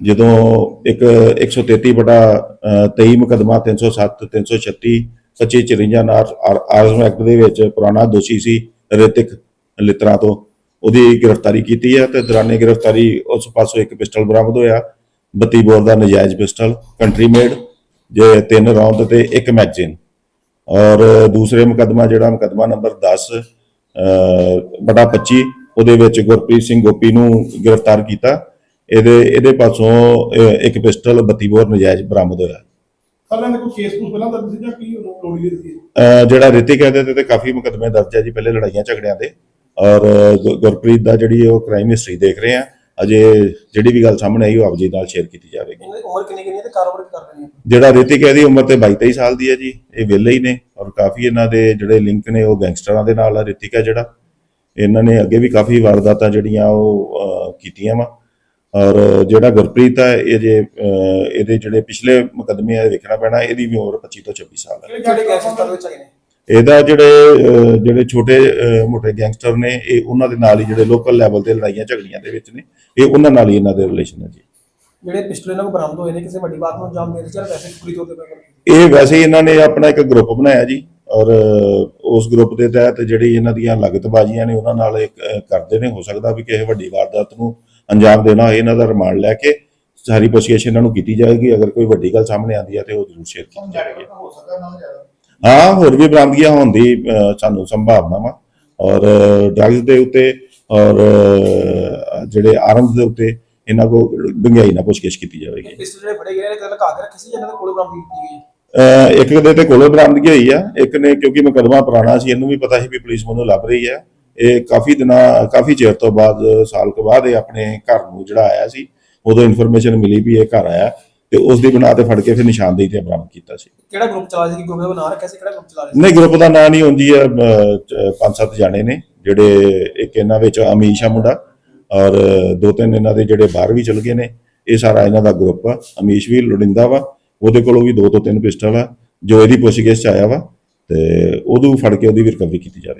ਜਦੋਂ ਇੱਕ 133 ਬਟਾ 23 ਮੁਕਦਮਾ 307 336 2554 ਨਾਲ ਆਰਮ ਐਕਟ ਦੇ ਵਿੱਚ ਪੁਰਾਣਾ ਦੋਸ਼ੀ ਸੀ ਰਿਤਿਕ ਲਿਤਰਾ ਤੋਂ। ਉਹਦੀ ਗ੍ਰਿਫਤਾਰੀ ਕੀਤੀ ਹੈ ਤੇ ਦੌਰਾਨੇ ਗ੍ਰਿਫਤਾਰੀ ਉਸ ਪਾਸੋਂ ਇੱਕ ਪਿਸਟਲ ਬਰਾਮਦ ਹੋਇਆ। 32 ਬੋਰ ਦਾ ਨਜਾਇਜ਼ ਪਿਸਟਲ, ਕੰਟਰੀ ਮੇਡ, ਜੇ ਤਿੰਨ ਰੌਂਦ ਤੇ ਇੱਕ ਮੈਗਜ਼ੀਨ। ਔਰ ਦੂਸਰੇ ਮੁਕਦਮਾ ਜਿਹੜਾ ਮੁਕਦਮਾ ਨੰਬਰ 10 ਬਟਾ 25 ਉਹਦੇ ਵਿੱਚ ਗੁਰਪ੍ਰੀਤ ਸਿੰਘ ਗੋਪੀ ਨੂੰ ਗ੍ਰਿਫਤਾਰ ਕੀਤਾ। ਇਹਦੇ ਇਹਦੇ ਪਾਸੋਂ ਇੱਕ ਪਿਸਟਲ 32 ਬੋਰ ਨਜਾਇਜ਼ ਬਰਾਮਦ ਹੋਇਆ। ਸਾਲਾਂ ਦੇ ਕੋਈ ਕੇਸ ਕੁਝ ਪਹਿਲਾਂ ਦਰਜ ਸੀ ਜਾਂ ਕੀ ਲੋੜੀ ਦੀ ਸੀ ਅਹ, ਜਿਹੜਾ ਰਿਤਿਕ ਹੈ ਇਹਦੇ ਤੇ ਕਾਫੀ ਮੁਕਦਮੇ ਦਰਜ ਹੈ ਜੀ ਪਹਿਲੇ ਲੜਾਈਆਂ ਝਗੜਿਆਂ ਦੇ। ਔਰ ਗੁ- ਗੁਰਪ੍ਰੀਤ ਦਾ ਜਿਹੜੀ ਉਹ ਕ੍ਰਾਈਮ ਹਿਸਟਰੀ ਦੇਖ ਰਹੇ ਆ ਅਜੇ ਜਿਹੜੀ ਵੀ ਗੱਲ ਸਾਹਮਣੇ ਆਈ ਉਹ ਆਪ ਜੀ ਨਾਲ ਸ਼ੇਅਰ ਕੀਤੀ ਜਾਵੇਗੀ। ਇਹਨਾਂ ਦੀ ਉਮਰ ਕਿੰਨੀ ਕਿੰਨੀ ਹੈ ਤੇ ਕਾਰੋਬਾਰ ਕੀ ਕਰਦੇ ਨੇ? ਜਿਹੜਾ ਰਿਤਿਕ ਹੈ ਦੀ ਉਮਰ ਤੇ 22 23 ਸਾਲ ਦੀ ਹੈ ਜੀ ਇਹ ਵਿਹਲੇ ਹੀ ਨੇ। ਔਰ ਕਾਫੀ ਇਹਨਾਂ ਦੇ ਜਿਹੜੇ ਲਿੰਕ ਨੇ ਉਹ ਗੈਂਗਸਟਰਾਂ ਦੇ ਨਾਲ ਆ ਰਿਤਿਕ ਹੈ ਜਿਹੜਾ। ਇਹਨਾਂ ਨੇ ਅੱਗੇ ਵੀ ਕਾਫੀ ਵਾਰਦਾਤਾਂ ਜਿਹੜੀਆਂ ਉਹ ਅਹ, ਕੀਤੀਆਂ ਵਾ। ਔਰ ਜਿਹੜਾ ਗੁਰਪ੍ਰੀਤ ਹੈ ਇਹ ਜੇ ਇਹਦੇ ਜਿਹੜੇ ਪਿਛਲੇ ਮੁਕਦਮੇ ਆ ਇਹ ਵੇਖਣਾ ਪੈਣਾ ਇਹਦੀ ਵੀ ਉਮਰ 25 ਤੋਂ 26 ਸਾਲ ਹੈ। ਕਿਹੜੇ ਗੈਂਗਸਟਰ ਵਿੱਚ ਹੈਗੇ ਨੇ? ਇਹਦਾ ਜਿਹੜੇ ਜਿਹੜੇ ਛੋਟੇ ਮੋਟੇ ਗੈਂਗਸਟਰ ਨੇ ਇਹ ਉਹਨਾਂ ਦੇ ਨਾਲ ਹੀ ਜਿਹੜੇ ਲੋਕਲ ਲੈਵਲ ਤੇ ਲੜਾਈਆਂ ਝਗੜੀਆਂ ਦੇ ਵਿੱਚ ਨੇ ਇਹ ਉਹਨਾਂ ਨਾਲ ਹੀ ਇਹਨਾਂ ਦੇ ਰਿਲੇਸ਼ਨ ਹੈ ਜੀ। ਜਿਹੜੇ ਪਿਸਟਲ ਇਹਨਾਂ ਬਰਾਮਦ ਹੋਏ ਨੇ ਕਿਸੇ ਵੱਡੀ ਬਾਤ ਨੂੰ ਅੰਜਾਮ ਦੇਣ ਚਾਹ ਵੈਸੇ ਪੂਰੀ ਤੌਰ ਤੇ ਇਹ ਵੈਸੇ ਇਹਨਾਂ ਨੇ ਆਪਣਾ ਇੱਕ ਗਰੁੱਪ ਬਣਾਇਆ ਜੀ ਔਰ ਉਸ ਗਰੁੱਪ ਦੇ ਤਹਿਤ ਜਿਹੜੀ ਇਹਨਾਂ ਦੀਆਂ ਲਗਤਬਾਜ਼ੀਆਂ ਨੇ ਉਹਨਾਂ ਨਾਲ ਇੱਕ ਕਰਦੇ ਨੇ ਹੋ ਸਕਦਾ ਵੀ ਕਿਸੇ ਵੱਡੀ ਵਾਰਦਾਤ ਨੂੰ ਅੰਜਾਮ ਦੇਣਾ ਇਹਨਾਂ ਦਾ ਰਿਮਾਂਡ ਲੈ ਕੇ ਸਾਰੀ ਪੁੱਛਗਿੱਛ ਇਹਨਾਂ ਨੂੰ ਕੀਤੀ ਜਾਏਗੀ। ਅਗਰ ਕੋਈ ਵੱਡੀ ਗੱਲ ਸਾਹਮਣੇ ਆਉਂਦੀ ਹੈ ਤੇ ਉਹ ਜ਼ਰੂਰ ਸ਼ੇਅਰ ਕੀਤੀ ਜਾਏਗੀ। ਹੋ ਹੋਰ ਵੀ ਬਰਾਮਦਗੀਆਂ ਹੋਣ ਦੀ ਸਾਨੂੰ ਸੰਭਾਵਨਾ ਵਾ। ਔਰ ਡਰੱਗਸ ਦੇ ਉੱਤੇ ਔਰ ਜਿਹੜੇ ਆਰਮਸ ਦੇ ਉੱਤੇ ਇਹਨਾਂ ਕੋ ਡੂੰਘਾਈ ਨਾਲ ਪੁੱਛਗਿੱਛ ਕੀਤੀ ਜਾਵੇਗੀ। ਪਿਸਟਲ ਜਿਹੜੇ ਫੜੇ ਗਏ ਨੇ ਤੇ ਲਗਾ ਕੇ ਰੱਖੇ ਸੀ ਜਿਹਨਾਂ ਦੇ ਕੋਲ ਬਰਾਮਦ ਕੀਤੀ ਗਈ? ਇੱਕ ਦੇ ਤੇ ਕੋਲੋਂ ਬਰਾਮਦਗੀ ਹੋਈ ਆ ਇੱਕ ਨੇ ਕਿਉਂਕਿ ਮੁਕੱਦਮਾ ਪੁਰਾਣਾ ਸੀ ਇਹਨੂੰ ਵੀ ਪਤਾ ਸੀ ਵੀ ਪੁਲਿਸ ਮੈਨੂੰ ਲੱਭ ਰਹੀ ਹੈ ਇਹ ਕਾਫੀ ਦਿਨਾਂ ਕਾਫੀ ਚਿਰ ਤੋਂ ਬਾਅਦ ਸਾਲ ਕੁ ਬਾਅਦ ਇਹ ਆਪਣੇ ਘਰ ਨੂੰ ਜਿਹੜਾ ਆਇਆ ਸੀ ਉਦੋਂ ਇਨਫੋਰਮੇਸ਼ਨ ਮਿਲੀ ਵੀ ਇਹ ਘਰ ਆਇਆ ਤੇ ਉਸ ਦੀ ਬਣਾ ਤੇ ਫੜ ਕੇ ਫਿਰ ਨਿਸ਼ਾਨਦੇਹੀ ਤੇ ਬਰਾਮਦ ਕੀਤਾ ਸੀ। ਕਿਹੜਾ ਗਰੁੱਪ ਚਲਾ ਸੀ? ਗਰੁੱਪ ਦਾ ਨਾਂ ਰੱਖਿਆ ਸੀ? ਕਿਹੜਾ ਗਰੁੱਪ ਚਲਾ ਰਿਹਾ ਨਹੀਂ ਗਰੁੱਪ ਦਾ ਨਾਂ ਨਹੀਂ ਹੁੰਦੀ ਹੈ ਪੰਜ ਸੱਤ ਜਾਣੇ ਨੇ ਜਿਹੜੇ ਇੱਕ ਇਹਨਾਂ ਵਿੱਚ ਅਮੀਸ਼ ਆ ਮੁੰਡਾ ਔਰ ਦੋ ਤਿੰਨ ਇਹਨਾਂ ਦੇ ਜਿਹੜੇ ਬਾਹਰ ਵੀ ਚਲ ਗਏ ਨੇ ਇਹ ਸਾਰਾ ਇਹਨਾਂ ਦਾ ਗਰੁੱਪ ਆ। ਅਮੀਸ਼ ਵੀ ਲੋੜਿੰਦਾ ਵਾ ਉਹਦੇ ਕੋਲੋਂ ਵੀ ਦੋ ਤੋਂ ਤਿੰਨ ਪਿਸਟਲ ਆ ਜੋ ਇਹਦੀ ਪੁੱਛਗਿੱਛ ਚ ਆਇਆ ਵਾ ਤੇ ਉਹਨੂੰ ਫੜ ਕੇ ਉਹਦੀ ਵੀ ਰਿਕਵਰੀ ਕੀਤੀ ਜਾਵੇ।